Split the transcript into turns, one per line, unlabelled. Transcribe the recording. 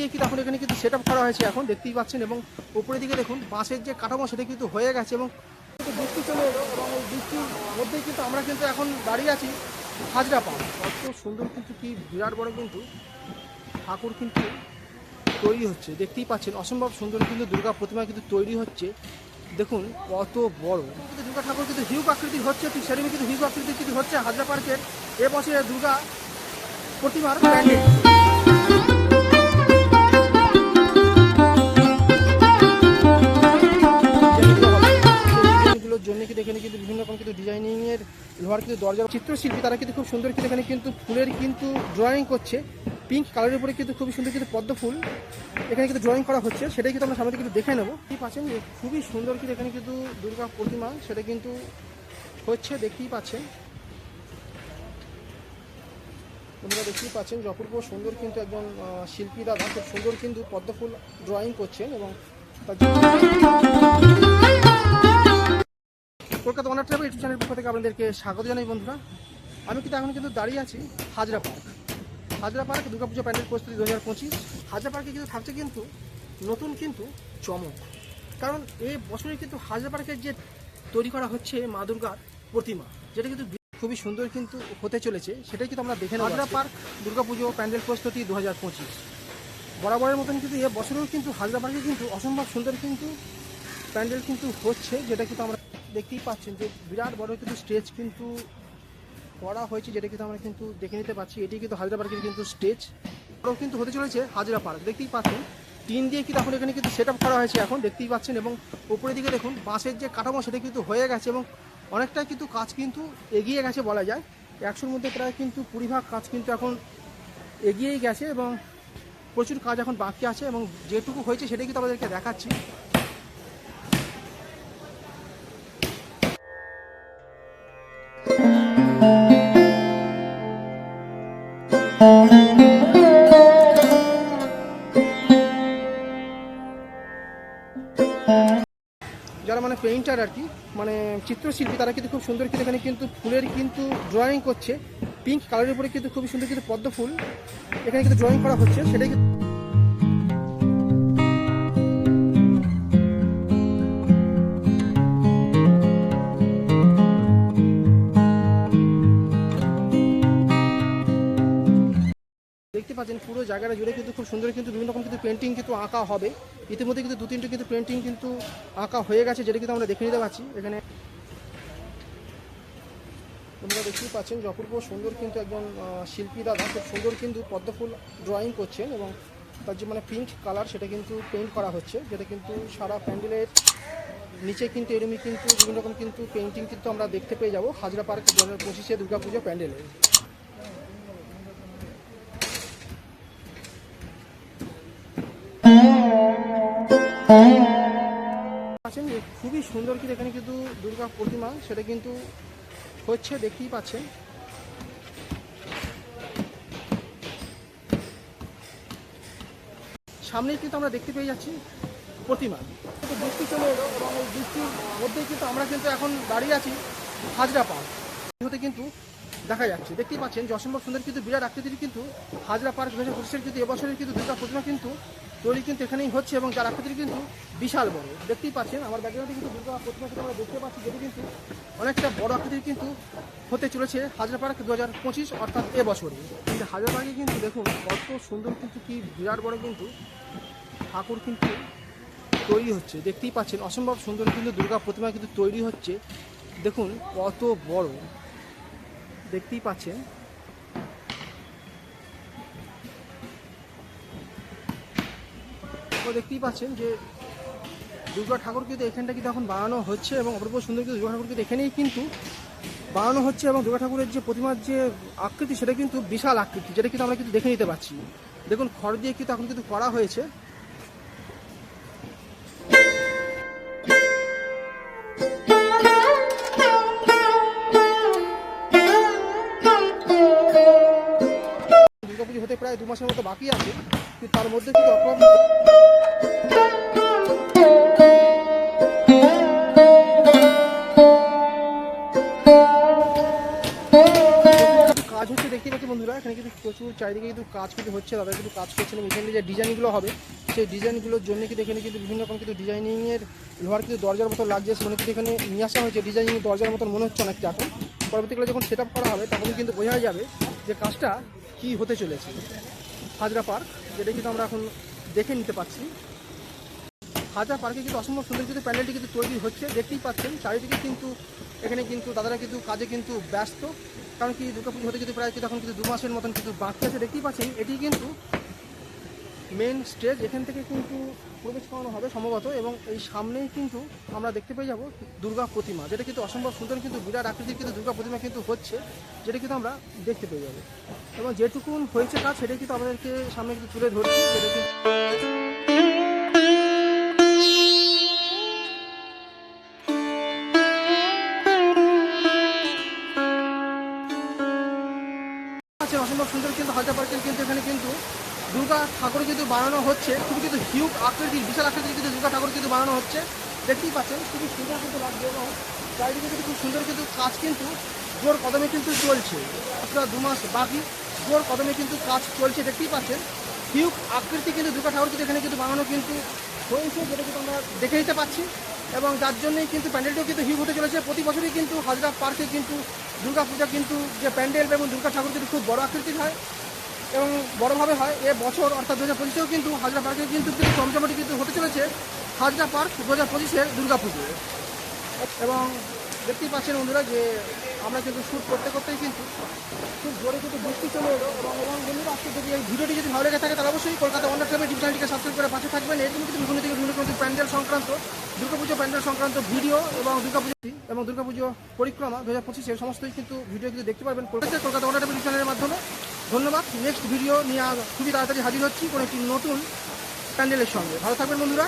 দিয়ে কিন্তু এখন এখানে কিন্তু সেট করা হয়েছে এখন, দেখতেই পাচ্ছেন। এবং উপরের দিকে দেখুন, বাঁশের যে কাঠামো, সেটা কিন্তু হয়ে গেছে এবং বৃষ্টি চলে এবং এই বৃষ্টির মধ্যেই কিন্তু আমরা কিন্তু এখন দাঁড়িয়ে আছি হাজরা পাড় কত সুন্দর কিন্তু কি বিরাট বড় কিন্তু ঠাকুর কিন্তু তৈরি হচ্ছে। দেখতেই পাচ্ছেন, অসম্ভব সুন্দর কিন্তু দুর্গা প্রতিমা কিন্তু তৈরি হচ্ছে। দেখুন, কত বড়। দুর্গা ঠাকুর কিন্তু হিউক আকৃতি হচ্ছে, ঠিক সেরকমই কিন্তু হিউক আকৃতির কিন্তু হচ্ছে হাজরা পার্কের এবছরের দুর্গা প্রতিমার এখানে কিন্তু বিভিন্ন রকম কিন্তু ডিজাইনিং এর লোহার কিন্তু দরজা, চিত্রশিল্পী তারা কিন্তু খুব সুন্দর কিন্তু এখানে কিন্তু ফুলের কিন্তু ড্রয়িং করছে। পিঙ্ক কালারের উপরে কিন্তু খুবই সুন্দর কিন্তু পদ্ম ফুল। এখানে কিন্তু ড্রয়িং করা হচ্ছে, সেটাই কিন্তু আমরা সামনে কিন্তু দেখে নেব। কি পাচ্ছেন খুবই সুন্দর কিন্তু এখানে কিন্তু দুর্গা প্রতিমা, সেটা কিন্তু হচ্ছে, দেখতেই পাচ্ছেন। আপনারা দেখতেই পাচ্ছেন অপূর্ব সুন্দর কিন্তু একজন শিল্পী দাদা খুব সুন্দর কিন্তু পদ্ম ফুল ড্রয়িং করছেন এবং তার কলকাতা অনার ট্রাভেল ইউটিউব চ্যানেলের পক্ষ থেকে আপনাদেরকে স্বাগত জানাই বন্ধুরা। আমি কিন্তু এখন কিন্তু দাঁড়িয়ে আছি হাজরা পার্ক। হাজরা পার্ক দুর্গাপুজো প্যান্ডেল প্রস্তুতি দু হাজার পঁচিশ। হাজরা পার্কে কিন্তু থাকছে কিন্তু নতুন কিন্তু চমক। কারণ এই বছরে কিন্তু হাজরা পার্কের যে তৈরি করা হচ্ছে মা দুর্গার প্রতিমা যেটা কিন্তু খুবই সুন্দর কিন্তু হতে চলেছে সেটাই কিন্তু আমরা দেখে নেব হাজরা পার্ক দুর্গাপুজো প্যান্ডেল প্রস্তুতি দু হাজার পঁচিশ। বরাবরের মতন কিন্তু এ বছরেও কিন্তু হাজরা পার্কে কিন্তু অসম্ভব সুন্দর কিন্তু প্যান্ডেল কিন্তু হচ্ছে যেটা কিন্তু আমরা দেখতেই পাচ্ছেন যে বিরাট বড় কিন্তু স্টেজ কিন্তু করা হয়েছে, যেটা কিন্তু আমরা কিন্তু দেখে নিতে পাচ্ছি। এটি কিন্তু হাজরা পার্কের কিন্তু স্টেজ। বড় কিন্তু হতে চলেছে হাজরা পার্ক দেখতেই পাচ্ছেন টিন দিয়ে কিন্তু এখন এখানে কিন্তু সেট করা হয়েছে এখন, দেখতেই পাচ্ছেন। এবং উপরের দিকে দেখুন, বাঁশের যে কাঠামো, সেটা কিন্তু হয়ে গেছে এবং অনেকটাই কিন্তু কাজ কিন্তু এগিয়ে গেছে বলা যায়। একশোর মধ্যে প্রায় কিন্তু কুড়ি ভাগ কাজ কিন্তু এখন এগিয়েই গেছে এবং প্রচুর কাজ এখন বাকি আছে এবং যেটুকু হয়েছে সেটাই কিন্তু আমাদেরকে দেখাচ্ছি। যারা মানে পেইন্টার আর কি মানে চিত্রশিল্পী, তারা কিন্তু খুব সুন্দর কিন্তু এখানে কিন্তু ফুলের কিন্তু ড্রয়িং করছে। পিঙ্ক কালারের উপরে কিন্তু খুবই সুন্দর কিন্তু পদ্ম ফুল। এখানে কিন্তু ড্রয়িং করা হচ্ছে, সেটাই কিন্তু পাচ্ছেন পুরো জায়গাটা জুড়ে কিন্তু খুব সুন্দর কিন্তু বিভিন্ন রকম কিন্তু পেন্টিং কিন্তু আঁকা হবে। ইতিমধ্যে কিন্তু দু তিনটে কিন্তু পেন্টিং কিন্তু আঁকা হয়ে গেছে, যেটা কিন্তু আমরা দেখে নিতে পারছি। এখানে তোমরা দেখতেই পাচ্ছেন যে অপূর্ব সুন্দর কিন্তু একজন শিল্পী দাদা খুব সুন্দর কিন্তু পদ্মফুল ড্রয়িং করছেন এবং তার যে মানে পিঙ্ক কালার সেটা কিন্তু পেইন্ট করা হচ্ছে, যেটা কিন্তু সারা প্যান্ডেলের নিচে কিন্তু এরমই কিন্তু বিভিন্ন রকম কিন্তু পেন্টিং কিন্তু আমরা দেখতে পেয়ে যাব হাজরা পার্ক দু হাজার পঁচিশে দুর্গাপুজো প্যান্ডেলে। আছেন খুবই সুন্দর কিন্তু এখানে কিন্তু দুর্গা প্রতিমা, সেটা কিন্তু হচ্ছে দেখতেই পাচ্ছেন। সামনেই কিন্তু আমরা দেখতে পেয়ে যাচ্ছি প্রতিমা। কিন্তু বৃষ্টি চলে এলো এবং এই বৃষ্টির মধ্যেই কিন্তু আমরা কিন্তু এখন দাঁড়িয়ে আছি হাজরা পার্ক। হতে কিন্তু দেখা যাচ্ছে, দেখতেই পাচ্ছেন যে অসম্ভব সুন্দর কিন্তু বিরাট আকৃতির কিন্তু হাজরা পার্ক দু হাজার পঁচিশের কিন্তু এবছরের কিন্তু দুর্গা প্রতিমা কিন্তু তৈরি কিন্তু এখানেই হচ্ছে এবং যার আকৃতির কিন্তু বিশাল বড়। দেখতেই পাচ্ছেন, আমার ব্যাকগ্রাউন্ডে কিন্তু দুর্গা প্রতিমা আমরা দেখতে পাচ্ছি, যেটি কিন্তু অনেকটা বড় আকৃতির কিন্তু হতে চলেছে হাজরা পার্ক দু হাজার পঁচিশ, অর্থাৎ এবছরে কিন্তু হাজরা পার্কে কিন্তু দেখুন, কত সুন্দর কিন্তু কি বিরাট বড় কিন্তু ঠাকুর কিন্তু তৈরি হচ্ছে। দেখতেই পাচ্ছেন, অসম্ভব সুন্দর কিন্তু দুর্গা প্রতিমা কিন্তু তৈরি হচ্ছে। দেখুন, কত বড়। দেখতেই পাচ্ছেন তো দেখতেই পাচ্ছেন যে দুর্গা ঠাকুর কিন্তু এখানটা কিন্তু এখন বানানো হচ্ছে এবং অপূর্ব সুন্দর কিন্তু দুর্গা ঠাকুর কিন্তু এখানেই কিন্তু বানানো হচ্ছে এবং দুর্গা ঠাকুরের যে প্রতিমার যে আকৃতি, সেটা কিন্তু বিশাল আকৃতি, যেটা কিন্তু আমরা কিন্তু দেখে নিতে পারছি। দেখুন, খড় দিয়ে কিন্তু এখন কিন্তু করা হয়েছে। দুর্গাপুজো হতে প্রায় দু মাসের মতো বাকি আছে, কিন্তু তার মধ্যে কিন্তু অপর কাজ হচ্ছে দেখতে পাচ্ছি বন্ধুরা, এখানে কিন্তু প্রচুর চারিদিকে কিন্তু কাজ কিন্তু হচ্ছে দাদা কিন্তু কাজ করছেন এখানে যে ডিজাইনগুলো হবে, সেই ডিজাইনগুলোর জন্য কিন্তু এখানে কিন্তু বিভিন্ন রকম কিন্তু ডিজাইনিংয়ের লোহার কিন্তু দরজার মতো লাগছে। সেখানে কিন্তু এখানে নিয়ে আসা হয়েছে ডিজাইনিং দরজার মতন মনে হচ্ছে অনেকটা এখন। পরবর্তীকালে যখন সেট করা হবে তখন কিন্তু বোঝা যাবে যে কাজটা কি হতে চলেছে। হাজরা পার্ক, যেটা কিন্তু আমরা এখন দেখে নিতে পাচ্ছি হাজার পার্কে কিন্তু অসম্ভব সুন্দর কিন্তু প্যান্ডেলটি কিন্তু তৈরি হচ্ছে। দেখতেই পাচ্ছেন, চারিদিকে কিন্তু, এখানে কিন্তু দাদারা কিন্তু কাজে কিন্তু ব্যস্ত। কারণ কি দুর্গাপুজো হতে কিন্তু প্রায় এখন কিন্তু দু মাসের মতন কিন্তু বাকি আছে। দেখতেই পাচ্ছেন, এটি কিন্তু মেন স্টেজ এখান থেকে কিন্তু প্রবেশ করানো হবে সম্ভবত। এবং এই সামনেই কিন্তু আমরা দেখতে পেয়ে যাব দুর্গা প্রতিমা, যেটা কিন্তু অসম্ভব সুন্দর কিন্তু বিরাট আকৃতির কিন্তু দুর্গা প্রতিমা কিন্তু হচ্ছে, যেটা কিন্তু আমরা দেখতে পেয়ে যাব। এবং যেটুকুন হয়েছে কাজ, সেটাই কিন্তু আমাদেরকে সামনে কিন্তু তুলে ধরছি, যেটা কিন্তু আছে অসম্ভব সুন্দর কিন্তু হালকা পার্কের কিন্তু এখানে কিন্তু দুর্গা ঠাকুর কিন্তু বানানো হচ্ছে। খুবই কিন্তু হিউজ আকৃতির, বিশাল আকৃতির কিন্তু দুর্গা ঠাকুর কিন্তু বানানো হচ্ছে। দেখতেই পাচ্ছেন, খুবই সুন্দর কিন্তু লাগবে এবং চারিদিকে কিন্তু খুব সুন্দর কিন্তু কাজ কিন্তু জোর কদমে কিন্তু চলছে। আপনার দু মাস বাকি, জোর কদমে কিন্তু কাজ চলছে, দেখতেই পাচ্ছেন। হিউজ আকৃতি কিন্তু দুর্গা ঠাকুর কিন্তু এখানে কিন্তু বানানো কিন্তু হয়েছে, যেটা কিন্তু আমরা দেখে নিতে পাচ্ছি। এবং যার জন্যই কিন্তু প্যান্ডেলটিও কিন্তু হিউজ হতে চলেছে। প্রতি বছরই কিন্তু হাজরা পার্কে কিন্তু দুর্গা পূজা কিন্তু যে প্যান্ডেল এবং দুর্গা ঠাকুর কিন্তু খুব বড় আকৃতির হয় এবং বড়োভাবে হয়। এ বছর অর্থাৎ দু হাজার পঁচিশেও কিন্তু হাজরা পার্কে কিন্তু কিন্তু চমচমাটি কিন্তু হতে চলেছে। হাজরা পার্ক দু হাজার পঁচিশের দুর্গা পুজো এবং দেখতেই পাচ্ছেন বন্ধুরা যে আমরা কিন্তু শ্যুট করতে করতেই কিন্তু খুব জোরে কিন্তু বৃষ্টি চলে এলো এবং এবং বন্ধুরা আজকে যদি এই ভিডিওটি যদি ভালো লেগে থাকে, তাহলে অবশ্যই কলকাতা অন্য ইউটিউব চ্যানেলটিকে সাবস্ক্রাইব করে পাশে থাকবেন। এরকম কিন্তু বিভিন্ন থেকে বিভিন্ন প্যান্ডেল সংক্রান্ত, দুর্গাপুজো প্যান্ডেল সংক্রান্ত ভিডিও এবং দুর্গাপুজো এবং দুর্গাপুজো পরিক্রমা দু হাজার পঁচিশের সমস্তই কিন্তু ভিডিও কিন্তু দেখতে পারবেন কলকাতা কলকাতা ইউটিউব চ্যানেলের মাধ্যমে। ধন্যবাদ। নেক্সট ভিডিও নিয়ে খুবই তাড়াতাড়ি হাজির হচ্ছি কোনো একটি নতুন প্যান্ডেলের সঙ্গে। ভালো থাকবেন বন্ধুরা।